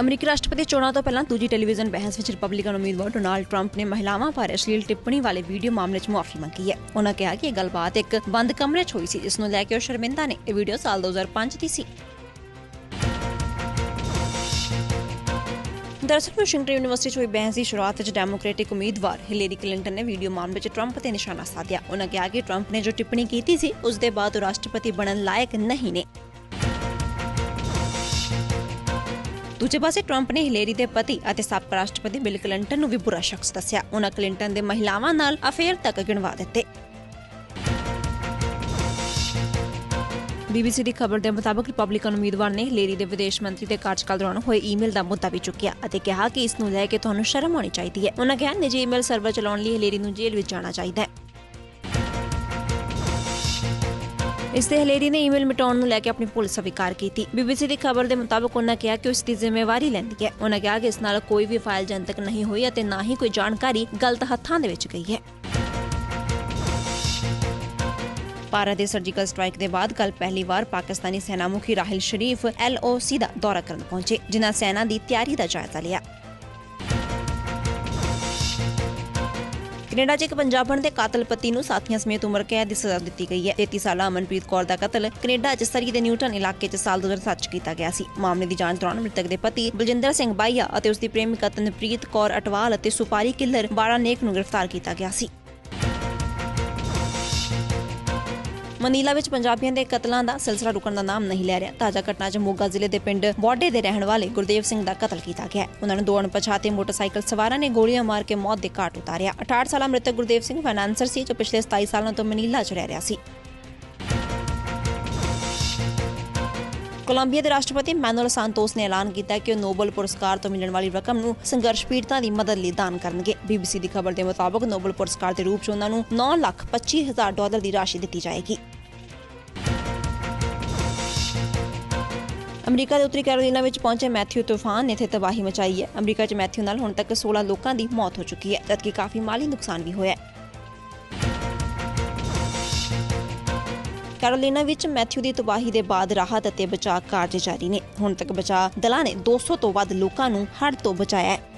ਅਮਰੀਕੀ ਰਾਸ਼ਟਰਪਤੀ ਚੋਣਾਂ ਤੋਂ ਪਹਿਲਾਂ ਦੂਜੀ ਟੈਲੀਵਿਜ਼ਨ ਬਹਿਸ ਵਿੱਚ ਰਿਪਬਲਿਕਨ ਉਮੀਦਵਾਰ ਡੋਨਾਲਡ ਟਰੰਪ ਨੇ ਮਹਿਲਾਵਾਂ ਬਾਰੇ ਅਸ਼ਲੀਲ ਟਿੱਪਣੀ ਵਾਲੇ ਵੀਡੀਓ ਮਾਮਲੇ 'ਚ ਮੁਆਫੀ ਮੰਗੀ ਹੈ। ਉਹਨਾਂ ਕਿਹਾ ਕਿ ਇਹ ਗੱਲਬਾਤ ਇੱਕ ਬੰਦ ਕਮਰੇ 'ਚ ਹੋਈ ਸੀ, ਜਿਸ ਨੂੰ ਲੈ ਕੇ ਉਹ ਸ਼ਰਮਿੰਦਾ ਨੇ। ਇਹ ਵੀਡੀਓ ਸਾਲ 2005 ਦੀ ਸੀ। ਦਰਅਸਲ ਵਾਸ਼ਿੰਗਟਨ ਯੂਨੀਵਰਸਿਟੀ 'ਚ ਹੋਈ ਬਹਿਸ ਦੀ ਸ਼ੁਰੂਆਤ ਵਿੱਚ ਡੈਮੋਕ੍ਰੈਟਿਕ ਉਮੀਦਵਾਰ ਹਿਲੇਰੀ ਕਲਿੰਟਨ ਨੇ ਵੀਡੀਓ ਮਾਮਲੇ 'ਚ ਟਰੰਪ ਤੇ ਨਿਸ਼ਾਨਾ ਸਾਧਿਆ। ਉਹਨਾਂ ਕਿਹਾ ਕਿ ਟਰੰਪ ਨੇ ਜੋ ਟਿੱਪਣੀ ਕੀਤੀ ਸੀ, ਉਸ ਦੇ ਬਾਅਦ ਉਹ ਰਾਸ਼ਟਰਪਤੀ ਬਣਨ ਲਾਇਕ ਨਹੀਂ ਨੇ। ਦੂਜੇ ਪਾਸੇ ਟਰੰਪ ਨੇ ਹਿਲੇਰੀ ਦੇ ਪਤੀ ਅਤੇ ਸਾਬਕਾ ਰਾਸ਼ਟਰਪਤੀ ਬਿਲ ਕਲਿੰਟਨ ਨੂੰ ਵੀ ਬੁਰਾ ਸ਼ਖਸ ਦੱਸਿਆ। ਉਹਨਾਂ ਕਲਿੰਟਨ ਦੇ ਮਹਿਲਾਵਾਂ ਨਾਲ ਅਫੇਅਰ ਤੱਕ ਗਿਣਵਾ ਦਿੱਤੇ। ਬੀਬੀਸੀ ਦੀ ਖਬਰ ਦੇ ਮੁਤਾਬਕ ਰਿਪਬਲਿਕਨ ਉਮੀਦਵਾਰ ਨੇ ਹਿਲੇਰੀ ਦੇ ਵਿਦੇਸ਼ ਮੰਤਰੀ ਦੇ ਕਾਰਜਕਾਲ ਦੌਰਾਨ ਹੋਏ ਈਮੇਲ ਦਾ ਮੁੱਦਾ ਵੀ ਚੁੱਕਿਆ ਅਤੇ ਕਿਹਾ ਕਿ ਇਸ ਨੂੰ ਲੈ ਕੇ ਤੁਹਾਨੂੰ ਸ਼ਰਮ ਆਉਣੀ ਚਾਹੀਦੀ ਹੈ। ਉਹਨਾਂ ਕਿਹਾ, ਨਿੱਜੀ ਈਮੇਲ ਸਰਵਰ ਚਲਾਉਣ ਲਈ ਹਿਲੇਰੀ ਨੂੰ ਜੇਲ੍ਹ ਵਿੱਚ ਜਾਣਾ ਚਾਹੀਦਾ ਹੈ। ਇਸ ਤੇ ਹਲੇਰੀ ਨੇ ਈਮੇਲ ਮਿਟਾਉਣ ਨੂੰ ਲੈ ਕੇ ਆਪਣੀ ਭੁੱਲ ਸਵੀਕਾਰ ਕੀਤੀ। ਬੀਬੀਸੀ ਦੀ ਖਬਰ ਦੇ ਮੁਤਾਬਕ ਉਹਨਾਂ ਕਿਹਾ ਕਿ ਉਸ ਦੀ ਜ਼ਿੰਮੇਵਾਰੀ ਲੈਂਦੀ ਹੈ। ਉਹਨਾਂ ਕਿਹਾ ਕਿ ਇਸ ਨਾਲ ਕੋਈ ਵੀ ਫਾਈਲ ਜਨਤਕ ਨਹੀਂ ਹੋਈ ਅਤੇ ਨਾ ਹੀ ਕੋਈ ਜਾਣਕਾਰੀ ਗਲਤ ਹੱਥਾਂ ਦੇ ਵਿੱਚ ਗਈ ਹੈ। ਭਾਰਤ ਦੇ ਸਰਜੀਕਲ ਸਟ੍ਰਾਈਕ ਦੇ ਬਾਅਦ ਕੱਲ ਪਹਿਲੀ ਵਾਰ ਪਾਕਿਸਤਾਨੀ ਸੈਨਾ ਮੁਖੀ ਰਾਹਿਲ ਸ਼ਰੀਫ ਐਲਓਸੀ ਦਾ ਦੌਰਾ ਕਰਨ ਪਹੁੰਚੇ, ਜਿਨ੍ਹਾਂ ਸੈਨਾ ਦੀ ਤਿਆਰੀ ਦਾ ਜਾਇਜ਼ਾ ਲਿਆ। ਕੈਨੇਡਾ 'ਚ ਇੱਕ ਪੰਜਾਬਣ ਦੇ ਕਾਤਲ ਪਤੀ ਨੂੰ ਸਾਥੀਆਂ ਸਮੇਤ ਉਮਰ ਕੈਦ ਦੀ ਸਜ਼ਾ ਦਿੱਤੀ ਗਈ ਹੈ। 33 ਸਾਲਾ ਅਮਨਪ੍ਰੀਤ ਕੌਰ ਦਾ ਕਤਲ ਕੈਨੇਡਾ 'ਚ ਸਰੀ ਦੇ ਨਿਊਟਨ ਇਲਾਕੇ 'ਚ ਸਾਲ 2007 'ਚ ਕੀਤਾ ਗਿਆ ਸੀ। ਮਾਮਲੇ ਦੀ ਜਾਂਚ ਦੌਰਾਨ ਮ੍ਰਿਤਕ ਦੇ ਪਤੀ ਬਲਜਿੰਦਰ ਸਿੰਘ ਬਾਈਆ ਅਤੇ ਉਸ ਦੀ ਪ੍ਰੇਮਿਕਾ ਤਨਪ੍ਰੀਤ ਕੌਰ ਅਟਵਾਲ ਅਤੇ ਸੁਪਾਰੀ ਕਿਲਰ ਬਾਰਾ ਨੇਕ ਨੂੰ ਗ੍ਰਿਫਤਾਰ ਕੀਤਾ ਗਿਆ ਸੀ। ਮਨੀਲਾ ਵਿੱਚ ਪੰਜਾਬੀਆਂ ਦੇ ਕਤਲਾਂ ਦਾ ਸਿਲਸਿਲਾ ਰੁਕਣ ਦਾ ਨਾਮ ਨਹੀਂ ਲੈ ਰਿਹਾ। ਤਾਜ਼ਾ ਘਟਨਾ 'ਚ ਮੋਗਾ ਜ਼ਿਲ੍ਹੇ ਦੇ ਪਿੰਡ ਬੋਡੇ ਦੇ ਰਹਿਣ ਵਾਲੇ ਗੁਰਦੇਵ ਸਿੰਘ ਦਾ ਕਤਲ ਕੀਤਾ ਗਿਆ ਉਹਨਾਂ ਨੂੰ ਦੋ ਅਣਪਛਾਤੇ ਮੋਟਰਸਾਈਕਲ ਸਵਾਰਾਂ ਨੇ ਗੋਲੀਆਂ ਮਾਰ ਕੇ ਮੌਤ ਦੇ ਘਾਟ ਉਤਾਰਿਆ। 68 ਸਾਲਾ ਮ੍ਰਿਤਕ ਗੁਰਦੇਵ ਸਿੰਘ ਫਾਈਨਾਂਸਰ ਸੀ ਜੋ ਪਿਛਲੇ 27 ਸਾਲਾਂ ਤੋਂ ਮਨੀਲਾ 'ਚ ਰਹਿ ਰਿਹਾ ਸੀ। ਕੋਲੰਬੀਆ ਦੇ ਰਾਸ਼ਟਰਪਤੀ ਮੈਨੂਅਲ ਸਾਂਤੋਸ ਨੇ ਐਲਾਨ ਕੀਤਾ ਕਿ ਉਹ ਨੋਬਲ ਪੁਰਸਕਾਰ ਤੋਂ ਮਿਲਣ ਵਾਲੀ ਰਕਮ ਨੂੰ ਸੰਘਰਸ਼ ਪੀੜਤਾਂ ਦੀ ਮਦਦ ਲਈ ਦਾਨ ਕਰਨਗੇ। ਬੀਬੀਸੀ ਦੀ ਖਬਰ ਦੇ ਮੁਤਾਬਕ ਨੋਬਲ ਪੁਰਸਕਾਰ ਦੇ ਰੂਪ 'ਚ ਉਹਨਾਂ ਨੂੰ 9 ਲੱਖ 25 ਹਜ਼ਾਰ ਡਾਲਰ ਦੀ ਰਾਸ਼ੀ ਦਿੱਤੀ ਜਾਏਗੀ। ਅਮਰੀਕਾ ਦੇ ਉੱਤਰੀ ਕੈਰੋਲੀਨਾ ਵਿੱਚ ਪਹੁੰਚੇ ਮੈਥਿਊ ਤੂਫਾਨ ਨੇ ਇੱਥੇ ਤਬਾਹੀ ਮਚਾਈ ਹੈ। ਅਮਰੀਕਾ 'ਚ ਮੈਥਿਊ ਨਾਲ ਹੁਣ ਤੱਕ 16 ਲੋਕਾਂ ਦੀ ਮੌਤ ਹੋ ਚੁੱਕੀ ਹੈ, ਜਦਕਿ ਕਾਫੀ ਮਾਲੀ ਨੁਕਸਾਨ ਵੀ ਹੋਇਆ ਹੈ। ਕੈਰੋਲੀਨਾ ਵਿੱਚ ਮੈਥਿਊ ਦੀ ਤਬਾਹੀ ਦੇ ਬਾਅਦ ਰਾਹਤ ਅਤੇ ਬਚਾਅ ਕਾਰਜ ਜਾਰੀ ਨੇ। ਹੁਣ ਤੱਕ ਬਚਾਅ ਦਲਾਂ ਨੇ 200 ਤੋਂ ਵੱਧ ਲੋਕਾਂ ਨੂੰ ਹੜ੍ਹ ਤੋਂ ਬਚਾਇਆ ਹੈ।